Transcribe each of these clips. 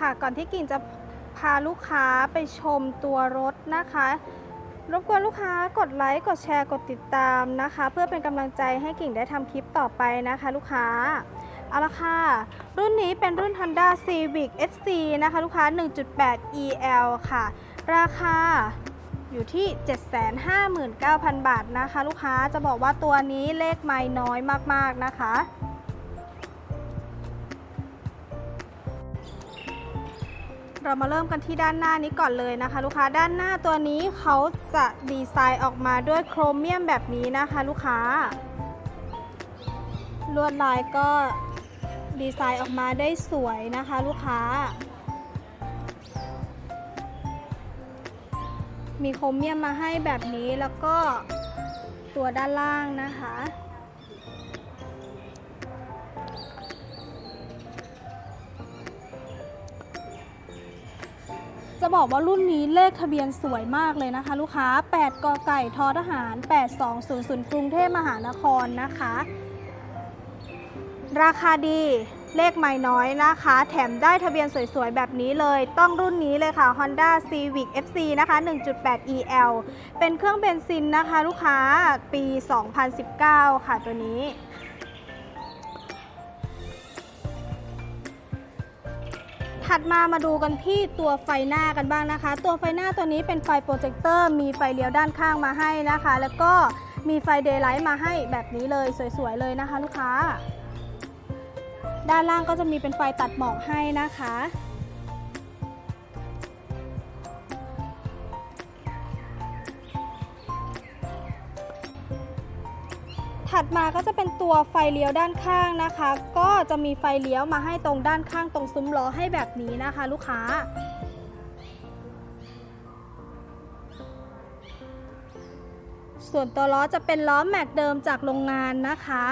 ค่ะ ก่อนที่กิ่งจะพาลูกค้าไปชมตัวรถนะคะ รบกวนลูกค้ากดไลค์ กดแชร์ กดติดตามนะคะ เพื่อเป็นกำลังใจให้กิ่งได้ทำคลิปต่อไปนะคะ ลูกค้า เอาละค่ะ รุ่นนี้เป็นรุ่น Honda Civic SC นะคะ ลูกค้า 1.8 EL ค่ะ ราคาอยู่ที่ 759,000 บาทนะคะ ลูกค้าจะบอกว่าตัวนี้เลขไม่น้อยมากๆนะคะ เรามาเริ่มกันที่ด้านหน้านี้ก่อนเลยนะคะ ลูกค้าด้านหน้าตัวนี้เขาจะดีไซน์ออกมาด้วยโครเมียมแบบนี้นะคะ ลูกค้า ลวดลายก็ดีไซน์ออกมาได้สวยนะคะ ลูกค้า มีโครเมียมมาให้แบบนี้แล้วก็ตัวด้านล่างนะคะ จะบอกว่ารุ่นนี้เลขทะเบียนสวยมากเลยนะคะ ลูกค้า 8กไก่ทอทหาร 8200 กรุงเทพมหานครนะคะ ราคาดีเลขไม่น้อยนะคะ แถมได้ทะเบียนสวยๆ แบบนี้เลย ต้องรุ่นนี้เลยค่ะ Honda Civic FC นะคะ 1.8 EL เป็นเครื่องเบนซินนะคะ ลูกค้าปี 2019 ค่ะตัวนี้ ถัดมามาดูกันที่ตัวไฟหน้ากันบ้างนะคะ ตัวไฟหน้าตัวนี้เป็นไฟโปรเจคเตอร์มีไฟเลี้ยวด้านข้างมาให้นะคะ แล้วก็มีไฟเดย์ไลท์มาให้แบบนี้เลยสวยๆเลยนะคะ ลูกค้า ด้านล่างก็จะมีเป็นไฟตัดหมอกให้นะคะ ถัดมาก็จะเป็นตัวไฟเลี้ยวด้านข้างนะคะ ก็จะมีไฟเลี้ยวมาให้ตรงด้านข้างตรงซุ้มล้อให้แบบนี้นะคะ ลูกค้า ส่วนตัวล้อจะเป็นล้อแม็กเดิมจากโรงงานนะคะ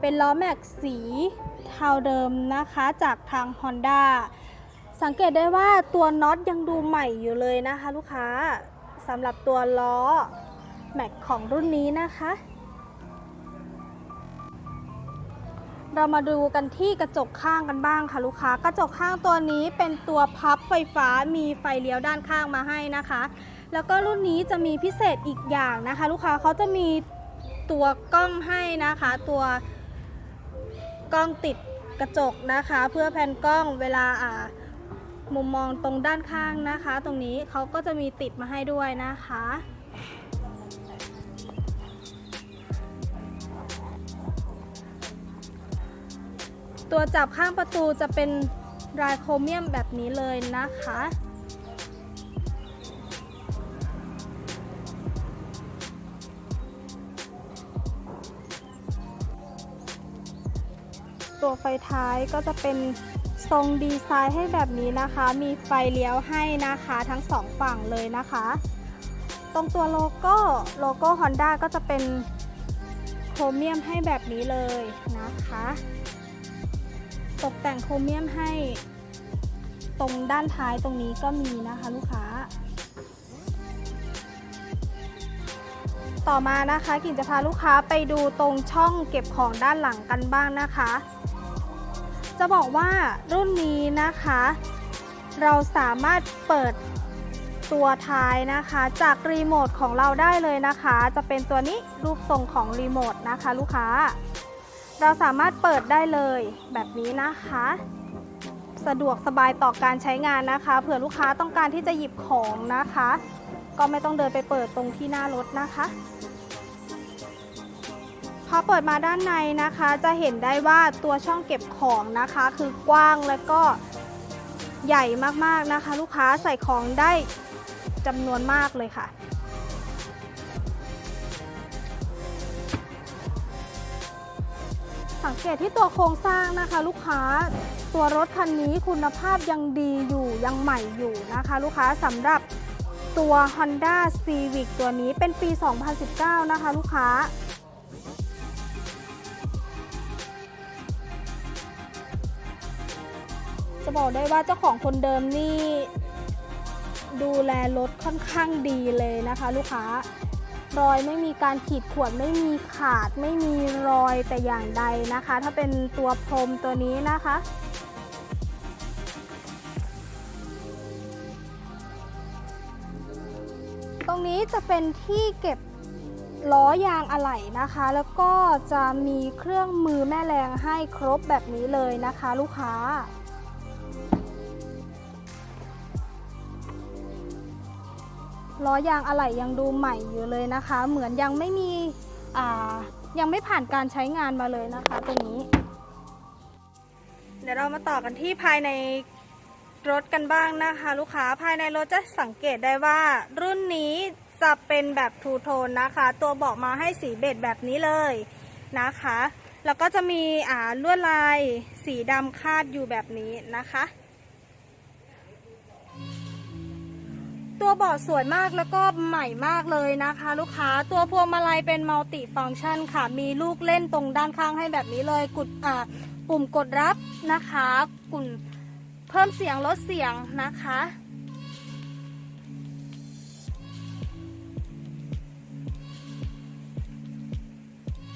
เป็นล้อแม็กสีเทาเดิมนะคะจากทาง Honda สังเกตได้ว่าตัวน็อตยังดูใหม่อยู่เลยนะคะ ลูกค้าสำหรับตัวล้อแม็กของรุ่นนี้นะคะ เรามาดูกันที่กระจกข้างกันบ้างค่ะลูกค้า กระจกข้างตัวนี้เป็นตัวพับไฟฟ้ามีไฟเลี้ยวด้านข้างมาให้นะคะ แล้วก็รุ่นนี้จะมีพิเศษอีกอย่างนะคะ ลูกค้าเขาจะมีตัวกล้องให้นะคะ ตัวกล้องติดกระจกนะคะ เพื่อแพนกล้องเวลาอ่า มุมมองตรงด้านข้างนะคะ ตรงนี้เขาก็จะมีติดมาให้ด้วยนะคะ ตัวจับข้างประตูจะเป็นลายโครเมียมแบบนี้เลยนะคะตัวไฟท้ายก็จะเป็น ทรงดีไซน์ให้แบบนี้นะคะ มีไฟเลี้ยวให้นะคะทั้งสองฝั่งเลยนะคะ ตรงตัวโลโก้โลโก้ Honda ก็จะเป็นโครเมียมให้แบบนี้เลยนะคะ ตกแต่งโครเมียมให้ตรงด้านท้ายตรงนี้ก็มีนะคะลูกค้า ต่อมานะคะกิ่งจะพาลูกค้าไปดูตรงช่องเก็บของด้านหลังกันบ้างนะคะ จะบอกว่ารุ่นนี้นะคะ เราสามารถเปิดตัวท้ายนะคะ จากรีโมทของเราได้เลยนะคะ จะเป็นตัวนี้รูปทรงของรีโมทนะคะลูกค้า เราสามารถเปิดได้เลยแบบนี้นะคะ สะดวกสบายต่อการใช้งานนะคะ เผื่อลูกค้าต้องการที่จะหยิบของนะคะ ก็ไม่ต้องเดินไปเปิดตรงที่หน้ารถนะคะ พอเปิดมาด้านในนะคะ จะเห็นได้ว่าตัวช่องเก็บของนะคะ คือกว้างและก็ใหญ่มากๆนะคะ ลูกค้าใส่ของได้จำนวนมากเลยค่ะ สังเกตที่ตัวโครงสร้างนะคะ ลูกค้าตัวรถคันนี้คุณภาพยังดีอยู่ยังใหม่อยู่นะคะ ลูกค้าสำหรับตัว Honda Civic ตัวนี้เป็นปี 2019 นะคะ ลูกค้า จะบอกได้ว่าเจ้าของคนเดิมนี่ ดูแลรถค่อนข้างดีเลยนะคะ ลูกค้ารอยไม่มีการขีดข่วนไม่มีขาดไม่มีรอยแต่อย่างใดนะคะ ถ้าเป็นตัวพรมตัวนี้นะคะ ตรงนี้จะเป็นที่เก็บล้อยางอะไหล่นะคะ แล้วก็จะมีเครื่องมือแม่แรงให้ครบแบบนี้เลยนะคะ ลูกค้า ล้อยางอะไหล่ยังดูใหม่อยู่เลยนะคะ เหมือนยังไม่มียังไม่ผ่านการใช้งานมาเลยนะคะตัวนี้ เดี๋ยวเรามาต่อกันที่ภายในรถกันบ้างนะคะ ลูกค้าภายในรถจะสังเกตได้ว่ารุ่นนี้จะเป็นแบบทูโทนนะคะ ตัวเบอกมาให้สีเบจแบบนี้เลยนะคะ แล้วก็จะมีลวดลายสีดำคาดอยู่แบบนี้นะคะ ตัวเบาะสวยมากแล้วก็ใหม่มากเลยนะคะ ลูกค้าตัวพวงมาลัยเป็นมัลติฟังก์ชันค่ะ มีลูกเล่นตรงด้านข้างให้แบบนี้เลยกดอ่าปุ่มกดรับนะคะกุ่มเพิ่มเสียงลดเสียงนะคะ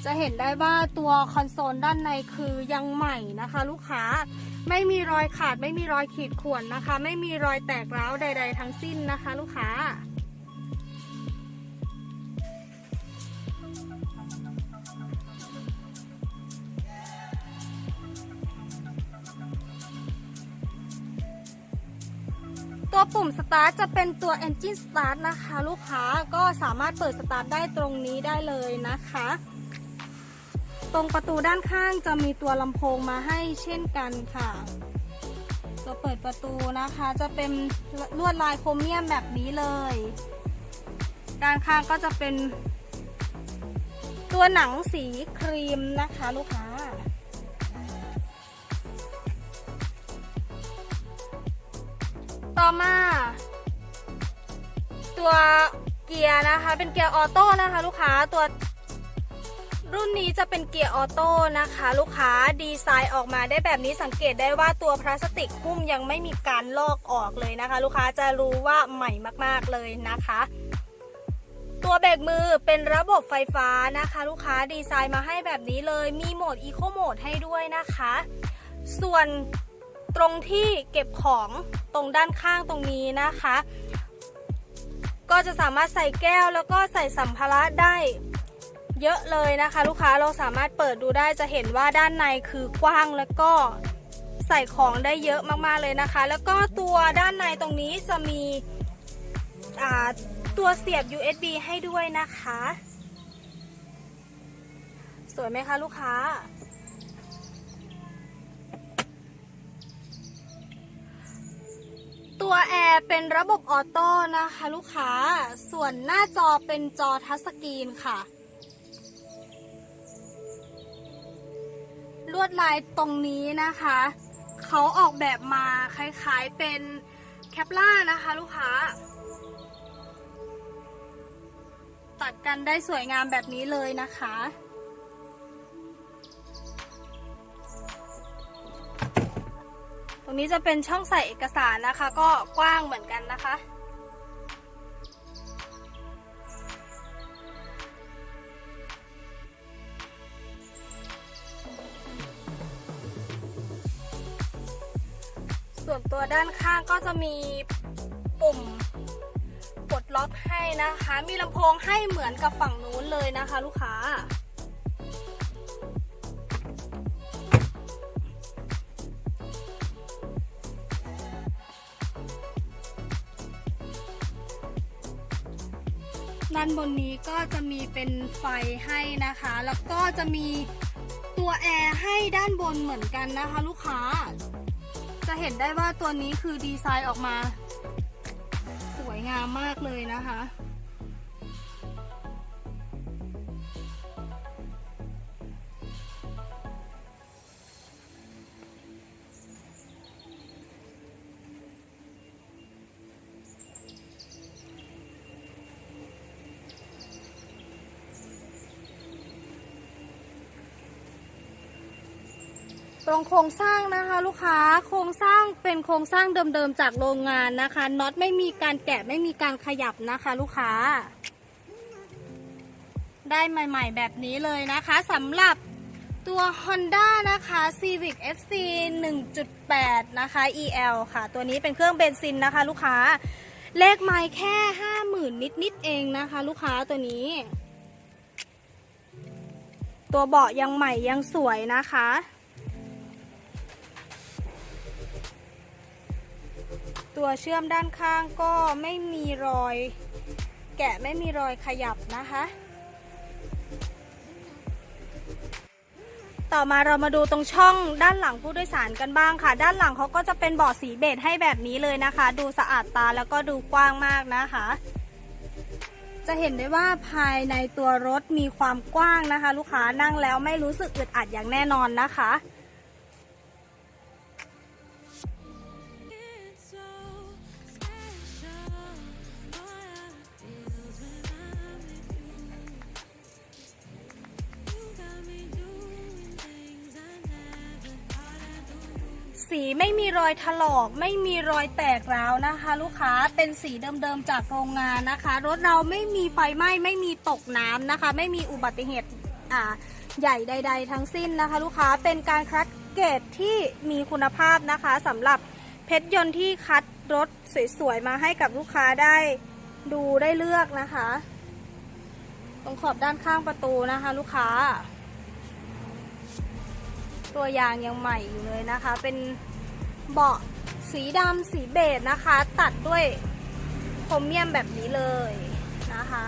จะเห็นได้ว่าตัวคอนโซลด้านในคือยังใหม่นะคะ ลูกค้าไม่มีรอยขาดไม่มีรอยขีดข่วนนะคะ ไม่มีรอยแตกร้าวใด ๆ ทั้งสิ้นนะคะ ลูกค้า ตัวปุ่มสตาร์ทจะเป็นตัว Engine Start นะคะ ลูกค้าก็สามารถเปิดสตาร์ทได้ตรงนี้ได้เลยนะคะ ตรงประตูด้านข้างจะมีตัวลำโพงมาให้เช่นกันค่ะตัวเปิดประตูนะคะจะเป็นลวดลายโครเมียมแบบนี้เลย ด้านข้างก็จะเป็น ตัวหนังสีครีมนะคะลูกค้าต่อมา ตัวเกียร์นะคะ เป็นเกียร์ออโต้นะคะ ลูกค้าตัว รุ่นนี้จะเป็นเกียร์ออโต้นะคะ ลูกค้าดีไซน์ออกมาได้แบบนี้สังเกตได้ว่าตัวพลาสติกหุ้มยังไม่มีการลอกออกเลยนะคะ ลูกค้าจะรู้ว่าใหม่มากๆเลยนะคะ ตัวเบรกมือเป็นระบบไฟฟ้านะคะ ลูกค้าดีไซน์มาให้แบบนี้เลยมีโหมดอีโคโหมดให้ด้วยนะคะ ส่วนตรงที่เก็บของตรงด้านข้างตรงนี้นะคะ ก็จะสามารถใส่แก้วแล้วก็ใส่สัมภาระได้ เยอะเลยนะคะ ลูกค้าเราสามารถเปิดดูได้จะเห็นว่าด้านในคือกว้างแล้วก็ใส่ของได้เยอะมากๆเลยนะคะ แล้วก็ตัวด้านในตรงนี้จะมีตัวเสียบ USB ให้ด้วยนะคะ สวยไหมคะลูกค้า ตัวแอร์เป็นระบบออโต้นะคะลูกค้า ส่วนหน้าจอเป็นจอทัชสกรีนค่ะ ลวดลายตรงนี้นะคะ เขาออกแบบมาคล้ายๆเป็นแคปล่านะคะลูกค้า ตัดกันได้สวยงามแบบนี้เลยนะคะ ตรงนี้จะเป็นช่องใส่เอกสารนะคะ ก็กว้างเหมือนกันนะคะ ด้านข้างก็จะมีปุ่มปลดล็อกให้นะคะ มีลำโพงให้เหมือนกับฝั่งนู้นเลยนะคะ ลูกค้า ด้านบนนี้ก็จะมีเป็นไฟให้นะคะ แล้วก็จะมีตัวแอร์ให้ด้านบนเหมือนกันนะคะ ลูกค้า จะเห็นได้ว่าตัวนี้คือดีไซน์ออกมา สวยงามมากเลยนะคะ ตรงโครงสร้างนะคะ ลูกค้าโครงสร้างเป็นโครงสร้างเดิมๆจากโรงงานนะคะน็อตไม่มีการแกะไม่มีการขยับนะคะ ลูกค้า ได้ใหม่ ๆ แบบนี้เลยนะคะสำหรับตัว Honda นะคะ Civic FC 1.8 นะคะ EL ค่ะ ตัวนี้เป็นเครื่องเบนซินนะคะ ลูกค้า เลขไมล์แค่ 50,000 นิด ๆ เองนะคะ ลูกค้าตัวนี้ ตัวเบาะยังใหม่ยังสวยนะคะ ตัวเชื่อมด้านข้างก็ไม่มีรอย แกะไม่มีรอยขยับนะคะ ต่อมาเรามาดูตรงช่องด้านหลังผู้โดยสารกันบ้างค่ะ ด้านหลังเขาก็จะเป็นเบาะสีเบจให้แบบนี้เลยนะคะ ดูสะอาดตาแล้วก็ดูกว้างมากนะคะ จะเห็นได้ว่าภายในตัวรถมีความกว้างนะคะ ลูกค้านั่งแล้วไม่รู้สึกอึดอัดอย่างแน่นอนนะคะ สีไม่มีรอยถลอก ไม่มีรอยแตกร้าวนะคะ ลูกค้าเป็นสีเดิมๆจากโรงงานนะคะ รถเราไม่มีไฟไหม้ไม่มีตกน้ำนะคะ ไม่มีอุบัติเหตุอ่าใหญ่ใด ๆ ทั้งสิ้นนะคะ ลูกค้าเป็นการคัดเกรดที่มีคุณภาพนะคะสำหรับเพชรยนต์ที่คัดรถสวยๆมาให้กับลูกค้าได้ดูได้เลือกนะคะ ตรงขอบด้านข้างประตูนะคะ ลูกค้า ตัวยางยังใหม่อยู่เลยนะคะ เป็นเบาะสีดำสีเบจนะคะ ตัดด้วยโครเมียมแบบนี้เลยนะคะ